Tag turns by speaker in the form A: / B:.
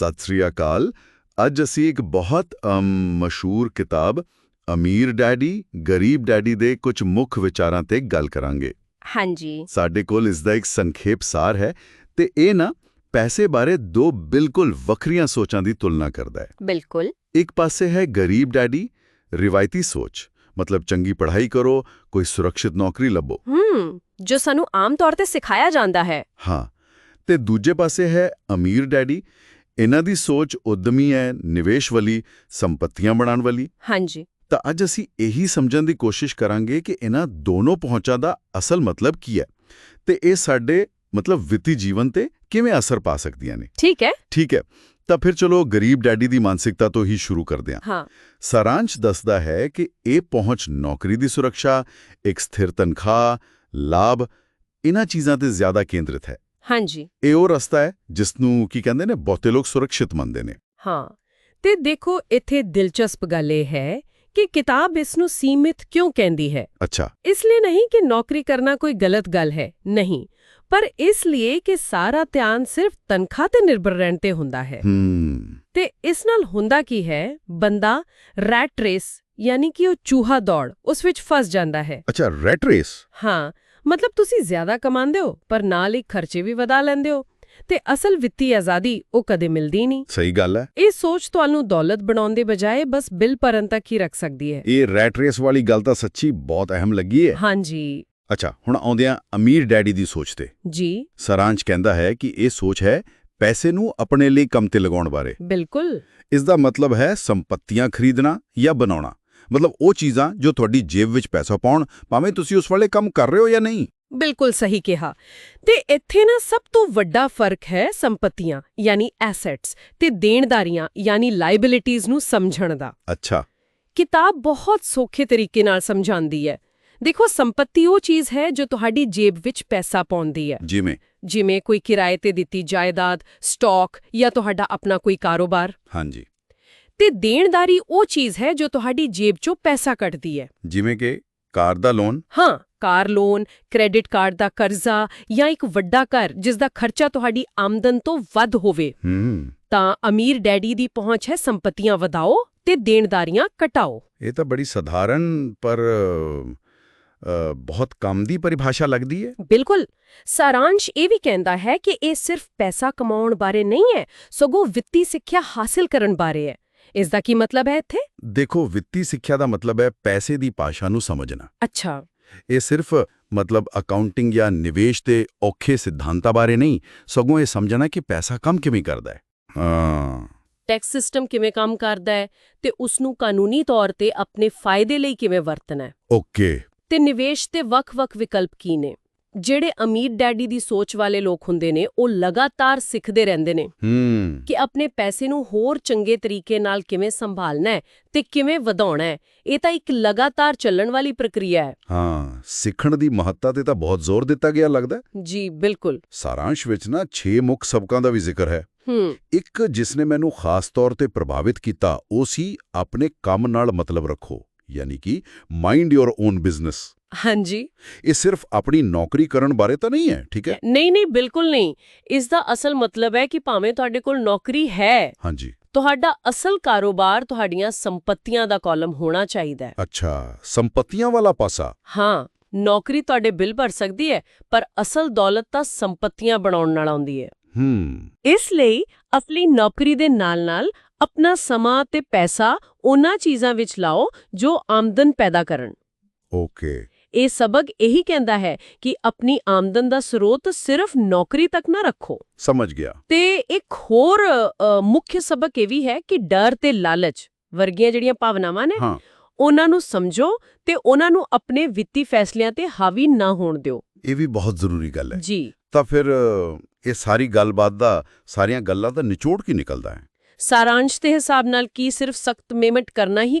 A: ਸਤਿ ਸ੍ਰੀ ਅਕਾਲ। ਅੱਜ ਅਸੀਂ ਇੱਕ ਬਹੁਤ ਮਸ਼ਹੂਰ ਕਿਤਾਬ ਅਮੀਰ ਡੈਡੀ ਗਰੀਬ ਡੈਡੀ ਦੇ ਕੁਝ ਮੁੱਖ ਵਿਚਾਰਾਂ ਤੇ ਗੱਲ ਕਰਾਂਗੇ।
B: ਹਾਂਜੀ।
A: ਸਾਡੇ ਕੋਲ ਇਸ ਦਾ ਇੱਕ ਸੰਖੇਪ ਸਾਰ ਹੈ ਤੇ ਇਹ ਨਾ ਪੈਸੇ ਬਾਰੇ ਦੋ ਬਿਲਕੁਲ ਵੱਖਰੀਆਂ ਸੋਚਾਂ ਦੀ ਤੁਲਨਾ ਕਰਦਾ ਹੈ।
B: ਬਿਲਕੁਲ।
A: ਇੱਕ ਪਾਸੇ ਹੈ ਗਰੀਬ ਡੈਡੀ ਰਿਵਾਇਤੀ ਸੋਚ ਮਤਲਬ ਚੰਗੀ ਪੜ੍ਹਾਈ ਕਰੋ ਕੋਈ ਸੁਰੱਖਿਅਤ ਨੌਕਰੀ ਲੱਭੋ।
B: ਹੂੰ ਜੋ ਸਾਨੂੰ ਆਮ ਤੌਰ ਤੇ ਸਿਖਾਇਆ ਜਾਂਦਾ ਹੈ।
A: ਹਾਂ ਤੇ ਦੂਜੇ ਪਾਸੇ ਹੈ ਅਮੀਰ ਡੈਡੀ ਇਹਨਾਂ ਦੀ ਸੋਚ ਉਦਮੀ ਹੈ ਨਿਵੇਸ਼ ਵਾਲੀ ਸੰਪਤੀਆਂ ਬਣਾਉਣ ਵਾਲੀ।
B: ਹਾਂਜੀ।
A: ਤਾਂ ਅੱਜ ਅਸੀਂ ਇਹੀ ਸਮਝਣ ਦੀ ਕੋਸ਼ਿਸ਼ ਕਰਾਂਗੇ ਕਿ ਇਹਨਾਂ ਦੋਨੋਂ ਪਹੁੰਚਾਂ ਦਾ ਅਸਲ ਮਤਲਬ ਕੀ ਹੈ ਤੇ ਇਹ ਸਾਡੇ ਮਤਲਬ ਵਿੱਤੀ ਜੀਵਨ ਤੇ ਕਿਵੇਂ ਅਸਰ ਪਾ ਸਕਦੀਆਂ ਨੇ।
B: ਠੀਕ ਹੈ।
A: ਠੀਕ ਹੈ। ਤਾਂ ਫਿਰ ਚਲੋ ਗਰੀਬ ਡੈਡੀ ਦੀ ਮਾਨਸਿਕਤਾ ਤੋਂ ਹੀ ਸ਼ੁਰੂ ਕਰਦੇ ਹਾਂ।
B: ਹਾਂ।
A: ਸਾਰਾਂਸ਼ ਦੱਸਦਾ ਹੈ ਕਿ ਇਹ ਪਹੁੰਚ ਨੌਕਰੀ ਦੀ ਸੁਰੱਖਿਆ ਇੱਕ ਸਥਿਰ ਤਨਖਾਹ ਲਾਭ ਇਹਨਾਂ ਚੀਜ਼ਾਂ ਤੇ ਜ਼ਿਆਦਾ ਕੇਂਦਰਿਤ ਹੈ।
B: ਹਾਂਜੀ।
A: ਇਹ ਉਹ ਰਸਤਾ ਹੈ ਜਿਸ ਨੂੰ ਕੀ ਕਹਿੰਦੇ ਨੇ ਬਹੁਤੇ ਲੋਕ ਸੁਰੱਖਿਅਤ ਮੰਨਦੇ ਨੇ।
B: ਹਾਂ। ਤੇ ਦੇਖੋ ਇੱਥੇ ਦਿਲਚਸਪ ਗੱਲ ਇਹ ਹੈ ਕਿ ਕਿਤਾਬ ਇਸ ਨੂੰ ਸੀਮਿਤ ਕਿਉਂ ਕਹਿੰਦੀ ਹੈ?
A: ਅੱਛਾ।
B: ਇਸ ਲਈ ਨਹੀਂ ਕਿ ਨੌਕਰੀ ਕਰਨਾ ਕੋਈ ਗਲਤ ਗੱਲ ਹੈ ਨਹੀਂ। ਪਰ ਇਸ ਲਈ ਕਿ ਸਾਰਾ ਧਿਆਨ ਸਿਰਫ ਤਨਖਾਹ ਤੇ ਨਿਰਭਰ ਰਹਿਣ ਤੇ ਹੁੰਦਾ ਹੈ।
A: ਹੂੰ।
B: ਤੇ ਇਸ ਨਾਲ ਹੁੰਦਾ ਕੀ ਹੈ? ਬੰਦਾ ਰੈਟ ਰੇਸ ਯਾਨੀ ਕਿ ਉਹ ਚੂਹਾ ਦੌੜ ਉਸ ਵਿੱਚ ਫਸ ਜਾਂਦਾ ਹੈ।
A: ਅੱਛਾ ਰੈਟ ਰੇਸ?
B: ਹਾਂ। ਮਤਲਬ ਤੁਸੀਂ ਜ਼ਿਆਦਾ ਕਮਾਉਂਦੇ ਹੋ ਪਰ ਨਾਲ ਹੀ ਖਰਚੇ ਵੀ ਵਧਾ ਲੈਂਦੇ ਹੋ। ਤੇ ਅਸਲ ਵਿੱਤੀ ਆਜ਼ਾਦੀ ਉਹ ਕਦੇ ਮਿਲਦੀ ਨਹੀਂ।
A: ਸਹੀ ਗੱਲ ਹੈ।
B: ਇਹ ਸੋਚ ਤੁਹਾਨੂੰ ਦੌਲਤ ਬਣਾਉਣ ਦੇ ਬਜਾਏ ਬਸ ਬਿੱਲ ਭਰਨ ਤੱਕ ਹੀ ਰੱਖ ਸਕਦੀ ਹੈ।
A: ਇਹ ਰੈਟ ਰੇਸ ਵਾਲੀ ਗੱਲ ਤਾਂ ਸੱਚੀ ਬਹੁਤ ਅਹਿਮ ਲੱਗੀ ਹੈ।
B: ਹਾਂਜੀ।
A: ਅੱਛਾ ਹੁਣ ਆਉਂਦਿਆਂ ਅਮੀਰ ਡੈਡੀ ਦੀ ਸੋਚ ਤੇ।
B: ਜੀ।
A: ਸਾਰਾਂਸ਼ ਕਹਿੰਦਾ ਹੈ ਕਿ ਇਹ ਸੋਚ ਹੈ ਪੈਸੇ ਨੂੰ ਆਪਣੇ ਲਈ ਕੰਮ ਤੇ ਲਗਾਉਣ ਬਾਰੇ।
B: ਬਿਲਕੁਲ।
A: ਇਸ ਦਾ ਮਤਲਬ ਹੈ ਸੰਪਤੀਆਂ ਖਰੀਦਣਾ ਜਾਂ ਬਣਾਉਣਾ। ਮਤਲਬ ਉਹ ਚੀਜ਼ਾਂ ਜੋ ਤੁਹਾਡੀ ਜੇਬ ਵਿੱਚ ਪੈਸਾ ਪਾਉਣ ਭਾਵੇਂ ਤੁਸੀਂ ਉਸ ਵਾਲੇ ਕੰਮ ਕਰ ਰਹੇ ਹੋ ਜਾਂ ਨਹੀਂ।
B: ਬਿਲਕੁਲ ਸਹੀ ਕਿਹਾ। ਤੇ ਇੱਥੇ ਨਾ ਸਭ ਤੋਂ ਵੱਡਾ ਫ਼ਰਕ ਹੈ ਸੰਪਤੀਆਂ ਯਾਨੀ ਐਸੈਟਸ ਤੇ ਦੇਣਦਾਰੀਆਂ ਯਾਨੀ ਲਾਇਬਿਲਿਟੀਜ਼ ਨੂੰ ਸਮਝਣ ਦਾ।
A: ਅੱਛਾ।
B: ਕਿਤਾਬ ਬਹੁਤ ਸੌਖੇ ਤਰੀਕੇ ਨਾਲ ਸਮਝਾਉਂਦੀ ਹੈ। ਦੇਖੋ ਸੰਪਤੀ ਉਹ ਚੀਜ਼ ਹੈ ਜੋ ਤੁਹਾਡੀ ਜੇਬ ਵਿੱਚ ਪੈਸਾ ਪਾਉਂਦੀ ਹੈ।
A: ਜਿਵੇਂ?
B: ਜਿਵੇਂ ਕੋਈ ਕਿਰਾਏ ਤੇ ਦਿੱਤੀ ਜਾਇਦਾਦ ਸਟਾਕ ਜਾਂ ਤੁਹਾਡਾ ਆਪਣਾ ਕੋਈ ਕਾਰੋਬਾਰ।
A: ਹਾਂਜੀ।
B: ਤੇ ਦੇਣਦਾਰੀ ਉਹ ਚੀਜ਼ ਹੈ ਜੋ ਤੁਹਾਡੀ ਜੇਬ 'ਚੋਂ ਪੈਸਾ ਕੱਢਦੀ ਹੈ।
A: ਜਿਵੇਂ ਕਿ ਕਾਰ ਦਾ ਲੋਨ।
B: ਹਾਂ ਕਾਰ ਲੋਨ ਕ੍ਰੈਡਿਟ ਕਾਰਡ ਦਾ ਕਰਜ਼ਾ ਜਾਂ ਇੱਕ ਵੱਡਾ ਘਰ ਜਿਸ ਦਾ ਖਰਚਾ ਤੁਹਾਡੀ ਆਮਦਨ ਤੋਂ ਵੱਧ ਹੋਵੇ।
A: ਹੂੰ।
B: ਤਾਂ ਅਮੀਰ ਡੈਡੀ ਦੀ ਪਹੁੰਚ ਹੈ ਸੰਪਤੀਆਂ ਵਧਾਓ ਤੇ ਦੇਣਦਾਰੀਆਂ ਘਟਾਓ।
A: ਇਹ ਤਾਂ ਬੜੀ ਸਧਾਰਨ ਪਰ ਬਹੁਤ ਕੰਮ ਦੀ ਪਰਿਭਾਸ਼ਾ ਲੱਗਦੀ ਹੈ।
B: ਬਿਲਕੁਲ। ਸਾਰਾਂਸ਼ ਇਹ ਵੀ ਕਹਿੰਦਾ ਹੈ ਕਿ ਇਹ ਸਿਰਫ ਪੈਸਾ ਕਮਾਉਣ ਬਾਰੇ ਨਹੀਂ ਹੈ ਸਗੋਂ ਵਿੱਤੀ ਸਿੱਖਿਆ ਹਾਸਲ ਕਰਨ ਬਾਰੇ ਹੈ। ਇਸ ਦਾ ਕੀ ਮਤਲਬ ਹੈ ਇੱਥੇ?
A: ਦੇਖੋ ਵਿੱਤੀ ਸਿੱਖਿਆ ਦਾ ਮਤਲਬ ਹੈ ਪੈਸੇ ਦੀ ਭਾਸ਼ਾ ਨੂੰ ਸਮਝਣਾ।
B: ਅੱਛਾ।
A: ਇਹ ਸਿਰਫ ਮਤਲਬ ਅਕਾਊਂਟਿੰਗ ਜਾਂ ਨਿਵੇਸ਼ ਦੇ ਔਖੇ ਸਿਧਾਂਤਾਂ ਬਾਰੇ ਨਹੀਂ ਸਗੋਂ ਇਹ ਸਮਝਣਾ ਕਿ ਪੈਸਾ ਕੰਮ ਕਿਵੇਂ ਕਰਦਾ ਹੈ। ਹਾਂ।
B: ਟੈਕਸ ਸਿਸਟਮ ਕਿਵੇਂ ਕੰਮ ਕਰਦਾ ਹੈ ਤੇ ਉਸ ਨੂੰ ਕਾਨੂੰਨੀ ਤੌਰ ਤੇ ਆਪਣੇ ਫਾਇਦੇ ਲਈ ਕਿਵੇਂ ਵਰਤਣਾ ਹੈ।
A: ਓਕੇ
B: ਤੇ ਨਿਵੇਸ਼ ਦੇ ਵੱਖ-ਵੱਖ ਵਿਕਲਪ ਕੀ ਨੇ? ਜਿਹੜੇ ਅਮੀਰ ਡੈਡੀ ਦੀ ਸੋਚ ਵਾਲੇ ਲੋਕ ਹੁੰਦੇ ਨੇ ਉਹ ਲਗਾਤਾਰ ਸਿੱਖਦੇ ਰਹਿੰਦੇ ਨੇ ਕਿ ਆਪਣੇ ਪੈਸੇ ਨੂੰ ਹੋਰ ਚੰਗੇ ਤਰੀਕੇ ਨਾਲ ਕਿਵੇਂ ਸੰਭਾਲਣਾ ਹੈ ਤੇ ਕਿਵੇਂ ਵਧਾਉਣਾ ਹੈ ਇਹ ਤਾਂ ਇੱਕ ਲਗਾਤਾਰ ਚੱਲਣ ਵਾਲੀ ਪ੍ਰਕਿਰਿਆ ਹੈ।
A: ਹਾਂ ਸਿੱਖਣ ਦੀ ਮਹੱਤਤਾ ਤੇ ਤਾਂ ਬਹੁਤ ਜ਼ੋਰ ਦਿੱਤਾ ਗਿਆ ਲੱਗਦਾ।
B: ਜੀ ਬਿਲਕੁਲ।
A: ਸਾਰਾਂਸ਼ ਵਿੱਚ ਨਾ 6 ਮੁੱਖ ਸਬਕਾਂ ਦਾ ਵੀ ਜ਼ਿਕਰ ਹੈ।
B: ਹੂੰ।
A: ਇੱਕ ਜਿਸ ਨੇ ਮੈਨੂੰ ਖਾਸ ਤੌਰ ਤੇ ਪ੍ਰਭਾਵਿਤ ਕੀਤਾ ਉਹ ਸੀ ਆਪਣੇ ਕੰਮ ਨਾਲ ਮਤਲਬ ਰੱਖੋ। ਯਾਨੀ ਕਿ ਮਾਈਂਡ ਯੋਰ ਓਨ ਬਿਜ਼ਨਸ
B: ਹਾਂਜੀ।
A: ਇਹ ਸਿਰਫ ਆਪਣੀ ਨੌਕਰੀ ਕਰਨ ਬਾਰੇ ਤਾਂ ਨਹੀਂ ਹੈ ਠੀਕ ਹੈ?
B: ਨਹੀਂ ਨਹੀਂ ਬਿਲਕੁਲ ਨਹੀਂ। ਇਸ ਦਾ ਅਸਲ ਮਤਲਬ ਹੈ ਕਿ ਭਾਵੇਂ ਤੁਹਾਡੇ ਕੋਲ ਨੌਕਰੀ ਹੈ
A: ਹਾਂਜੀ।
B: ਤੁਹਾਡਾ ਅਸਲ ਕਾਰੋਬਾਰ ਤੁਹਾਡੀਆਂ ਸੰਪਤੀਆਂ ਦਾ ਕਾਲਮ ਹੋਣਾ ਚਾਹੀਦਾ ਹੈ।
A: ਅੱਛਾ ਸੰਪਤੀਆਂ ਵਾਲਾ ਪਾਸਾ?
B: ਹਾਂ ਨੌਕਰੀ ਤੁਹਾਡੇ ਬਿੱਲ ਭਰ ਸਕਦੀ ਹੈ ਪਰ ਅਸਲ ਦੌਲਤ ਤਾਂ ਸੰਪਤੀਆਂ ਬਣਾਉਣ ਨਾਲ ਆਉਂਦੀ ਹੈ।
A: ਹੂੰ।
B: ਇਸ ਲਈ ਅਸਲੀ ਨੌਕਰੀ ਦੇ ਨਾਲ-ਨਾਲ ਆਪਣਾ ਸਮਾਂ ਤੇ ਪੈਸਾ ਉਹਨਾਂ ਚੀਜ਼ਾਂ ਵਿੱਚ ਲਾਓ ਜੋ ਆਮਦਨ ਪੈਦਾ ਕਰਨ।
A: ਓਕੇ।
B: ਇਹ ਸਬਕ ਇਹੀ ਕਹਿੰਦਾ ਹੈ ਕਿ ਆਪਣੀ ਆਮਦਨ ਦਾ ਸਰੋਤ ਸਿਰਫ ਨੌਕਰੀ ਤੱਕ ਨਾ ਰੱਖੋ।
A: ਸਮਝ ਗਿਆ।
B: ਤੇ ਇੱਕ ਹੋਰ ਮੁੱਖ ਸਬਕ ਇਹ ਵੀ ਹੈ ਕਿ ਡਰ ਤੇ ਲਾਲਚ ਵਰਗੀਆਂ ਜਿਹੜੀਆਂ ਭਾਵਨਾਵਾਂ ਨੇ ਉਹਨਾਂ ਨੂੰ ਸਮਝੋ ਤੇ ਉਹਨਾਂ ਨੂੰ ਆਪਣੇ ਵਿੱਤੀ ਫੈਸਲਿਆਂ ਤੇ ਹਾਵੀ ਨਾ ਹੋਣ ਦਿਓ।
A: ਇਹ ਵੀ ਬਹੁਤ ਜ਼ਰੂਰੀ ਗੱਲ ਹੈ।
B: ਜੀ।
A: ਤਾਂ ਫਿਰ ਇਹ ਸਾਰੀ ਗੱਲਬਾਤ ਦਾ ਸਾਰੀਆਂ ਗੱਲਾਂ ਦਾ ਨਿਚੋੜ ਕੀ ਨਿਕਲਦਾ ਹੈ?
B: ਸਾਰਾਂਸ਼ ਦੇ ਹਿਸਾਬ ਨਾਲ ਕੀ ਸਿਰਫ ਸਖਤ ਪੇਮੈਂਟ ਕਰਨਾ ਹੀ